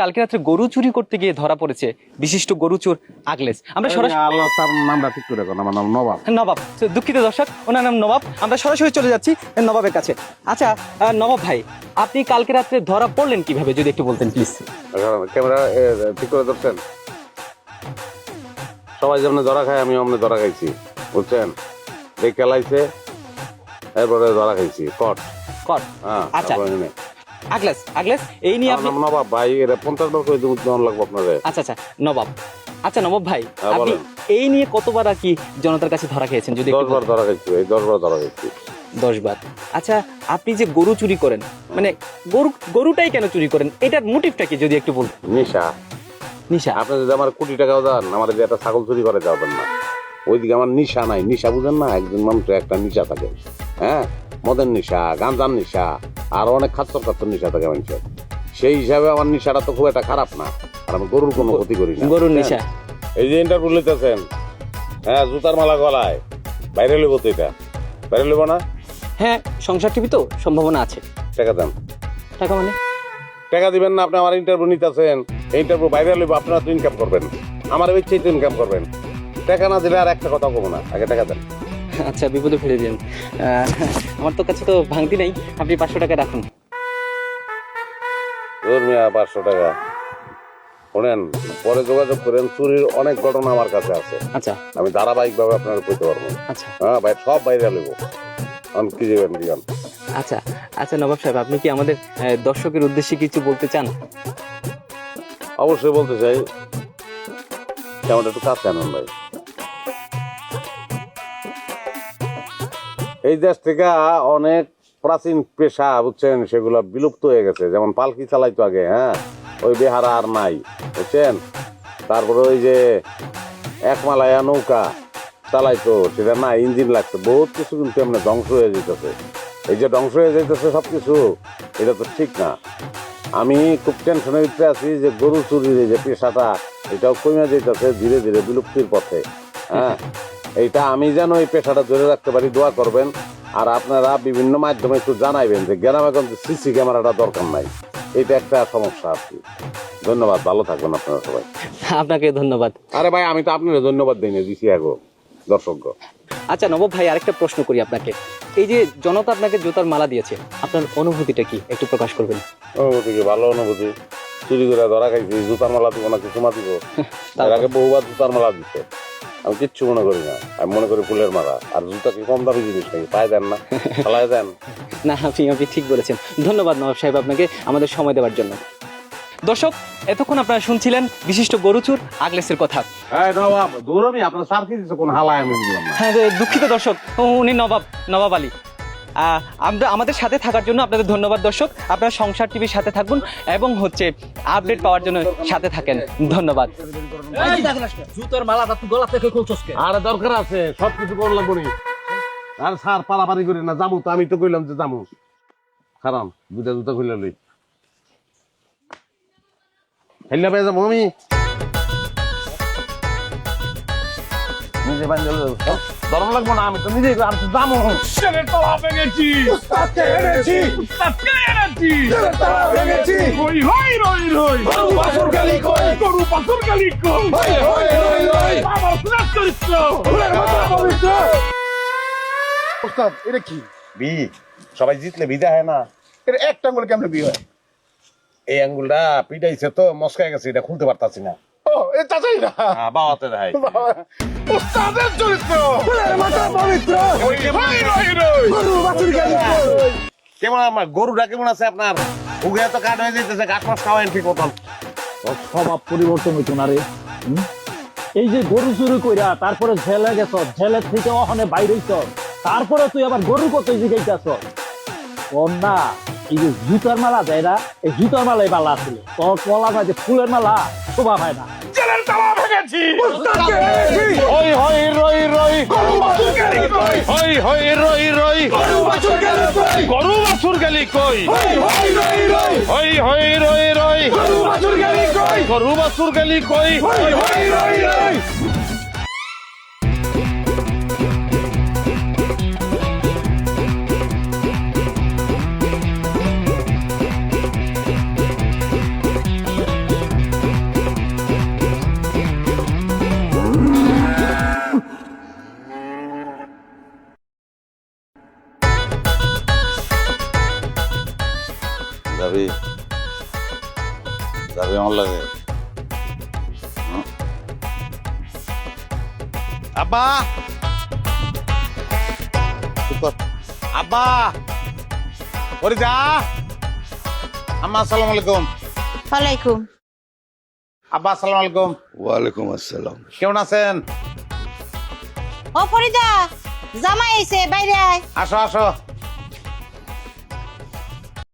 কালকে রাত্রে গরু চুরি করতে গিয়ে ধরা পড়েছে বিশিষ্ট গরু চোর আগলেস। আমরা সরাসরি আল্লাহ তার নামটা ঠিক করে রাখুন আমার নাম নবাব। নবাব। দুঃখিত দর্শক ওনার নাম নবাব। আমরা সরাসরি চলে যাচ্ছি নবাবের কাছে। আচ্ছা নবাব ভাই আপনি কালকে রাত্রে ধরা পড়লেন কীভাবে? যদি একটু বলতেন প্লিজ ক্যামেরা ঠিক করে ধরছেন? সবাই যেমন ধরা খায় আমি অমনে ধরা খাইছি বুঝছেন? দেখে খেলাইছে এরপরে ধরা খাইছি কট। কর হ্যাঁ আচ্ছা। আগলেস আগলেস এই নিয়ে আপনি নবাব ভাই এটা পঞ্চাশ বার করে দেবো কেমন লাগবে আপনারে। আচ্ছা আচ্ছা নবাব। আচ্ছা নবাব ভাই হ্যাঁ, আপনি এই নিয়ে কতবার আর কি জনতার কাছে ধরা খেয়েছেন যদি একটু দশ বার ধরা খাইছি এই দশ বার ধরা খাইছি। দশ বার। আচ্ছা আপনি যে গরু চুরি করেন মানে গরু গরুটাই কেন চুরি করেন? এটার মোটিভটা কি যদি একটু বলতেন? নিশা। নিশা? আপনি যদি আমার কোটি টাকাও দেন আমার যে একটা ছাগল চুরি করে যাবেন না। ওইদিকে আমার নিশা নাই। নিশা বুঝেন না একজন মানুষের একটা নিশা থাকে। হ্যাঁ? মদের নিশা গাঁজার নিশা। আর অনেক খাচ্চর খাচ্চর নিশা থাকে মানুষের। সেই হিসাবে আমার নিশাটা তো খুব একটা খারাপ না আর আমি গরুর কোনো ক্ষতি করি না। গরুর হ্যাঁ। নিশা এই যে ইন্টারভিউ লিতেছেন হ্যাঁ জুতার মালা গলায়। বাইরে লইব তো এটা। বাইরে লইব না? হ্যাঁ সংসার টিভি তো সম্ভাবনা আছে। টাকা দেন। টাকা মানে? টাকা দিবেন না আপনি আমার ইন্টারভিউ নিতেছেন। ইন্টারভিউ বাইরে লইব আপনারা তো ইনকাম করবেন। আমার ইচ্ছেই তো ইনকাম করবেন। টাকা না দিলে আর একটা কথা কব না আগে টাকা দেন। আচ্ছা বিপদে ফেলে দিন আমার তো কাছে তো ভাঙতি নাই আপনি পাঁচশো টাকা রাখুন। মিয়া পাঁচশো টাকা। শোনেন পরে যোগাযোগ করেন চুরির অনেক ঘটনা আমার কাছে আছে। আচ্ছা। আমি ধারাবাহিক ভাবে আপনার কইতে পারব আচ্ছা। হ্যাঁ ভাই সব বাইরে লইব আমি কি যাবেন দিগান আচ্ছা আচ্ছা নবাব সাহেব আপনি কি আমাদের দর্শকের উদ্দেশ্যে কিছু বলতে চান? অবশ্যই বলতে চাই। কেমন একটু কাছে আনেন ভাই। এই দেশ থেকে অনেক প্রাচীন পেশা, বুঝছেন, সেগুলো বিলুপ্ত হয়ে গেছে। যেমন পালকি চালাইতো আগে হ্যাঁ? ওই বেহারা আর নাই, বুঝছেন? তারপরে ওই যে এক মালায়া নৌকা চালাইতো, সেটা না ইঞ্জিন লাগতো। বহুত কিছু কিন্তু এমনি ধ্বংস হয়ে যেতেছে এই যে ধ্বংস হয়ে যেতেছে সব কিছু এটা তো ঠিক না। আমি খুব টেনশনের ভিতরে আছি যে গরু চুরির যে পেশাটা, এটাও কমে যেতেছে ধীরে ধীরে বিলুপ্তির পথে হ্যাঁ? এইটা আমি যেন এই পেশাটা ধরে রাখতে পারি দোয়া করবেন। আর আপনারা বিভিন্ন মাধ্যমে একটু জানাইবেন যে গ্রামে কিন্তু সিসি ক্যামেরাটা দরকার নাই। এটা একটা সমস্যা আর কি। ধন্যবাদ ভালো থাকবেন আপনারা সবাই। আপনাকে ধন্যবাদ। আরে ভাই আমি তো আপনার ধন্যবাদ দিই না দিছি আগো দর্শক আচ্ছা নবাব ভাই আরেকটা প্রশ্ন করি আপনাকে। এই যে জনতা আপনাকে জুতার মালা দিয়েছে আপনার অনুভূতিটা কি? একটু প্রকাশ করবেন। অনুভূতি কি? ভালো অনুভূতি। চুরি করে ধরা খাইছি জুতার মালা দিব না কিছু দিব তার আগে বহুবার জুতার মালা দিচ্ছে আমি কিচ্ছু মনে করি না। আমি মনে করি ফুলের মারা আর জুতা কি কম দামি জিনিস নাকি? পায়ে দেন না। ফেলায় দেন। না আপনি আপনি ঠিক বলেছেন। ধন্যবাদ নবাব সাহেব আপনাকে আমাদের সময় দেওয়ার জন্য। দর্শক এতক্ষণ আপনারা শুনছিলেন বিশিষ্ট গরুচুর আগলেসের কথা। হ্যাঁ নবাব আপনার সার কি কোন হালায় আমি বুঝলাম না। হ্যাঁ যে দুঃখিত দর্শক উনি নবাব নবাব আলী। আমরা আমাদের সাথে থাকার জন্য আপনাদের ধন্যবাদ দর্শক। আপনারা সংসার টিভির সাথে থাকুন এবং হচ্ছে আপডেট পাওয়ার জন্য সাথে থাকেন। ধন্যবাদ। জুতোর মালাটা তুই গলা থেকে খুলছস কে? দরকার আছে। সব কিছু করলাম বলি আর সার পারাপারি করি না যাব তো। আমি তো কইলাম যে যাব। খারাপ দুটা জুতা খুলে লই। হেল্লা পেয়ে যাব আমি? নিজে বান্ধে দরম লাগবো না আমি তো নিজেই আর তো ছেলের তলা ভেঙেছি। এনেছি? এনেছি? ভেঙেছি। হই হই রই রই। গরু পাথর গালি কই? গরু পাথর গালি কই? হই হই রই রই। আমার সুনাত চরিত্র। ফুলের মাথা পবিত্র। ওস্তাদ এটা কি? বি সবাই জিতলে বিদা হয় না। এটা একটা আঙ্গুলে কেমনে বিয়ে হয়? এই আঙ্গুলটা পিটাইছে তো মস্কায় গেছে এটা খুলতে পারতাছি না। ও এ চাচাই না হ্যাঁ, বাবাতে দেখাই। ওস্তাদের চরিত্র। মাথা পবিত্র। হই হই রই রই। গরু বাছুর গালি কই কেমন আমার গরুটা কেমন আছে আপনার? উগে তো কাঠ হয়ে যেতেছে গাছ মাছ খাওয়ান ঠিক মতন। স্বভাব পরিবর্তন হইতো না রে। এই যে গরু চুরি কইরা তারপরে ঝেলে গেছ জেলের থেকে ওখানে বাইরে হইছ তারপরে তুই আবার গরু কত জিগাইতেছ? না এই যে জুতার মালা দেয় না এই জুতার মালাই মালা ছিল তোর কলা যে ফুলের মালা শোভা পায় না। এনেছি হই হই রই রই। হই হই রই রই। গরু বাছুর গালি কই? হই হই রই রই। গরু বাছুর গালি কই? যাবি? যাবি আমার লাগে। আব্বা! আব্বা! ওরে যা! আম্মা আসসালামু আলাইকুম। ওয়ালাইকুম। আব্বা আসসালামু আলাইকুম। ওয়ালাইকুম আসসালাম। কেমন আছেন? ও ফরিদা জামাই আইছে বাইরে আয়। আসো আসো।